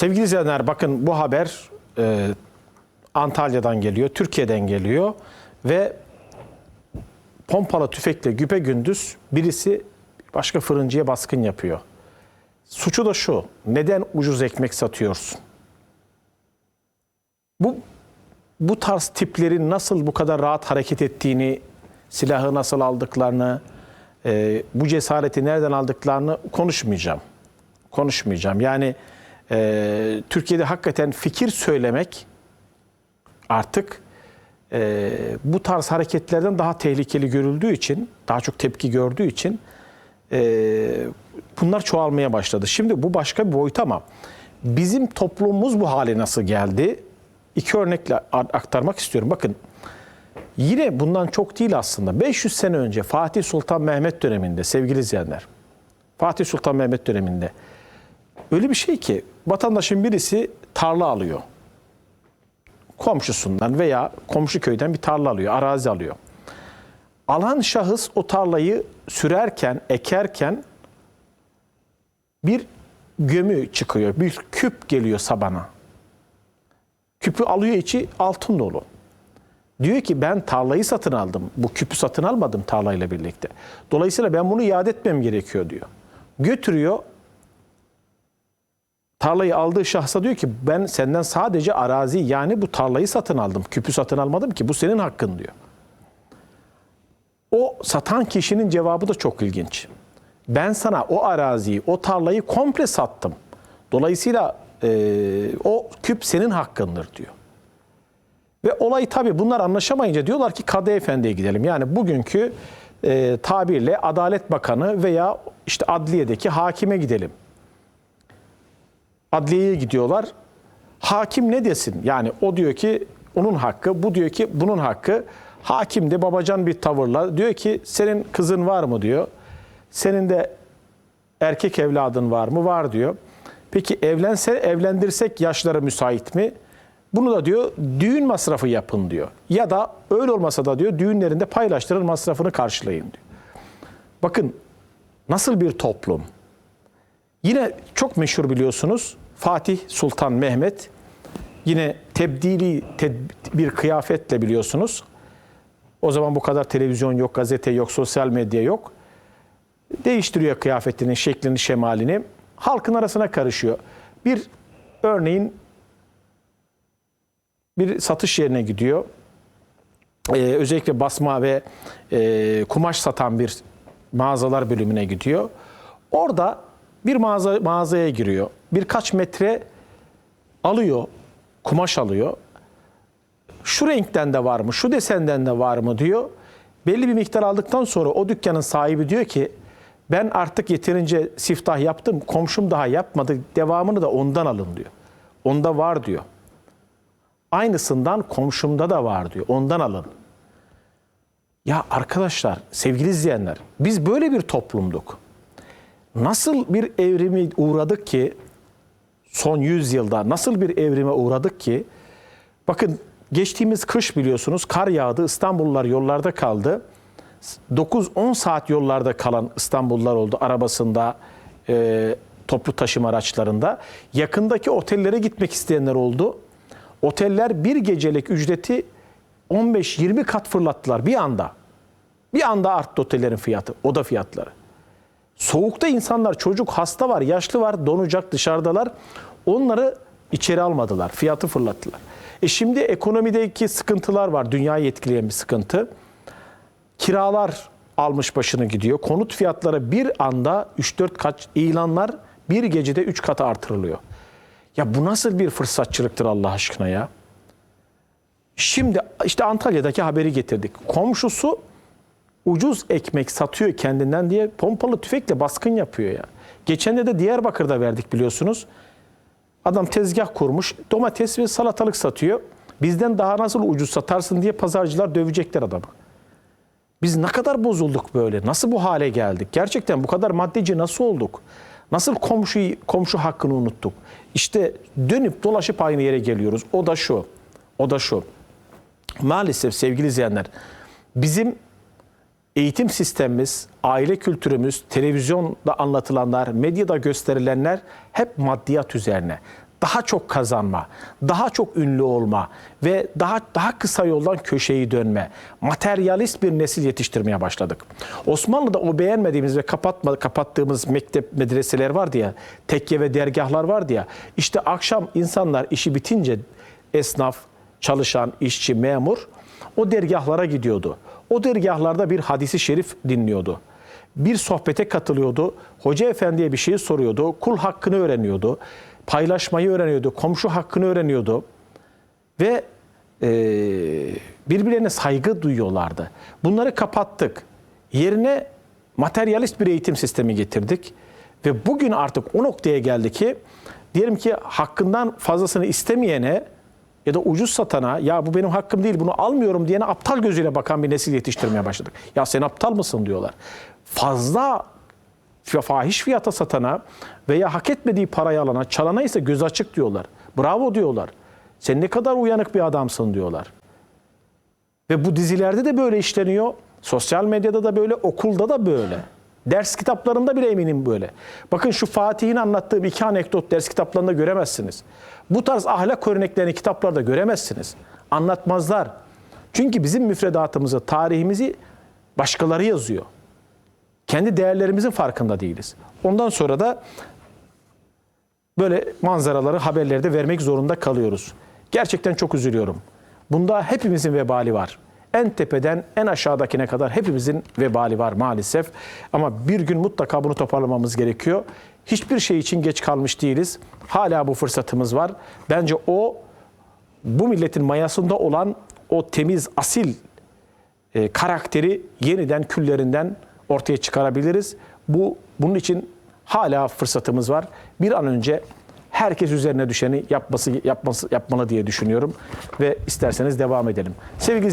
Sevgili izleyenler bakın bu haber e, Antalya'dan geliyor, Türkiye'den geliyor ve pompalı tüfekle güpe gündüz birisi başka fırıncıya baskın yapıyor. Suçu da şu, neden ucuz ekmek satıyorsun? Bu bu tarz tiplerin nasıl bu kadar rahat hareket ettiğini, silahı nasıl aldıklarını, e, bu cesareti nereden aldıklarını konuşmayacağım. Konuşmayacağım. Yani e, Türkiye'de hakikaten fikir söylemek artık e, bu tarz hareketlerden daha tehlikeli görüldüğü için, daha çok tepki gördüğü için e, bunlar çoğalmaya başladı. Şimdi bu başka bir boyut ama bizim toplumumuz bu hale nasıl geldi? İki örnekle aktarmak istiyorum. Bakın yine bundan çok değil aslında. 500 sene önce Fatih Sultan Mehmet döneminde sevgili izleyenler. Fatih Sultan Mehmet döneminde öyle bir şey ki vatandaşın birisi tarla alıyor. Komşusundan veya komşu köyden bir tarla alıyor, arazi alıyor. Alan şahıs o tarlayı sürerken, ekerken bir gömü çıkıyor, bir küp geliyor sabana. Küpü alıyor içi altın dolu. Diyor ki ben tarlayı satın aldım. Bu küpü satın almadım tarlayla birlikte. Dolayısıyla ben bunu iade etmem gerekiyor diyor. Götürüyor. Tarlayı aldığı şahsa diyor ki ben senden sadece arazi yani bu tarlayı satın aldım. Küpü satın almadım ki bu senin hakkın diyor. O satan kişinin cevabı da çok ilginç. Ben sana o araziyi, o tarlayı komple sattım. Dolayısıyla e, o küp senin hakkındır diyor. Ve olay tabii bunlar anlaşamayınca diyorlar ki Kadı Efendi'ye gidelim. Yani bugünkü e, tabirle Adalet Bakanı veya işte adliyedeki hakime gidelim. Adliyeye gidiyorlar. Hakim ne desin? Yani o diyor ki onun hakkı, bu diyor ki bunun hakkı. Hakim de babacan bir tavırla diyor ki senin kızın var mı diyor. Senin de erkek evladın var mı? Var diyor. Peki evlense evlendirsek yaşları müsait mi? Bunu da diyor düğün masrafı yapın diyor. Ya da öyle olmasa da diyor düğünlerinde paylaştırın masrafını karşılayın diyor. Bakın nasıl bir toplum. Yine çok meşhur biliyorsunuz Fatih Sultan Mehmet yine tebdili bir kıyafetle biliyorsunuz. O zaman bu kadar televizyon yok, gazete yok, sosyal medya yok. Değiştiriyor kıyafetinin şeklini, şemalini. Halkın arasına karışıyor. Bir örneğin bir satış yerine gidiyor. Ee, özellikle basma ve e, kumaş satan bir mağazalar bölümüne gidiyor. Orada bir mağaza mağazaya giriyor. Birkaç metre alıyor, kumaş alıyor. Şu renkten de var mı, şu desenden de var mı diyor. Belli bir miktar aldıktan sonra o dükkanın sahibi diyor ki ben artık yeterince siftah yaptım, komşum daha yapmadı, devamını da ondan alın diyor. Onda var diyor. Aynısından komşumda da var diyor. Ondan alın. Ya arkadaşlar, sevgili izleyenler, biz böyle bir toplumduk. Nasıl bir evrimi uğradık ki son 100 yılda nasıl bir evrime uğradık ki bakın geçtiğimiz kış biliyorsunuz kar yağdı İstanbullular yollarda kaldı. 9-10 saat yollarda kalan İstanbullular oldu arabasında, e, toplu taşıma araçlarında. Yakındaki otellere gitmek isteyenler oldu. Oteller bir gecelik ücreti 15-20 kat fırlattılar bir anda. Bir anda arttı otellerin fiyatı, oda fiyatları. Soğukta insanlar, çocuk hasta var, yaşlı var, donacak dışarıdalar. Onları içeri almadılar, fiyatı fırlattılar. E şimdi ekonomideki sıkıntılar var, dünyayı etkileyen bir sıkıntı. Kiralar almış başını gidiyor. Konut fiyatları bir anda 3-4 kat ilanlar bir gecede 3 kata artırılıyor. Ya bu nasıl bir fırsatçılıktır Allah aşkına ya? Şimdi işte Antalya'daki haberi getirdik. Komşusu ucuz ekmek satıyor kendinden diye pompalı tüfekle baskın yapıyor ya. Geçen de de Diyarbakır'da verdik biliyorsunuz. Adam tezgah kurmuş, domates ve salatalık satıyor. Bizden daha nasıl ucuz satarsın diye pazarcılar dövecekler adamı. Biz ne kadar bozulduk böyle? Nasıl bu hale geldik? Gerçekten bu kadar maddeci nasıl olduk? Nasıl komşu komşu hakkını unuttuk? İşte dönüp dolaşıp aynı yere geliyoruz. O da şu. O da şu. Maalesef sevgili izleyenler bizim eğitim sistemimiz, aile kültürümüz, televizyonda anlatılanlar, medyada gösterilenler hep maddiyat üzerine. daha çok kazanma, daha çok ünlü olma ve daha daha kısa yoldan köşeyi dönme, materyalist bir nesil yetiştirmeye başladık. Osmanlı'da o beğenmediğimiz ve kapatma, kapattığımız mektep medreseler vardı ya, tekke ve dergahlar vardı ya. İşte akşam insanlar işi bitince esnaf, çalışan, işçi, memur o dergahlara gidiyordu. O dergahlarda bir hadisi şerif dinliyordu. Bir sohbete katılıyordu. Hoca efendiye bir şey soruyordu. Kul hakkını öğreniyordu. Paylaşmayı öğreniyordu. Komşu hakkını öğreniyordu. Ve e, birbirlerine saygı duyuyorlardı. Bunları kapattık. Yerine materyalist bir eğitim sistemi getirdik. Ve bugün artık o noktaya geldi ki diyelim ki hakkından fazlasını istemeyene ya da ucuz satana ya bu benim hakkım değil bunu almıyorum diyene aptal gözüyle bakan bir nesil yetiştirmeye başladık. Ya sen aptal mısın diyorlar. Fazla fahiş fiyata satana veya hak etmediği parayı alana, çalana ise göz açık diyorlar. Bravo diyorlar. Sen ne kadar uyanık bir adamsın diyorlar. Ve bu dizilerde de böyle işleniyor. Sosyal medyada da böyle, okulda da böyle. Ders kitaplarında bile eminim böyle. Bakın şu Fatih'in anlattığı iki anekdot ders kitaplarında göremezsiniz. Bu tarz ahlak örneklerini kitaplarda göremezsiniz. Anlatmazlar. Çünkü bizim müfredatımızı, tarihimizi başkaları yazıyor. Kendi değerlerimizin farkında değiliz. Ondan sonra da böyle manzaraları haberlerde vermek zorunda kalıyoruz. Gerçekten çok üzülüyorum. Bunda hepimizin vebali var. En tepeden en aşağıdakine kadar hepimizin vebali var maalesef. Ama bir gün mutlaka bunu toparlamamız gerekiyor. Hiçbir şey için geç kalmış değiliz. Hala bu fırsatımız var. Bence o bu milletin mayasında olan o temiz, asil e, karakteri yeniden küllerinden ortaya çıkarabiliriz. Bu bunun için hala fırsatımız var. Bir an önce herkes üzerine düşeni yapması yapması yapmalı diye düşünüyorum ve isterseniz devam edelim. Sevgili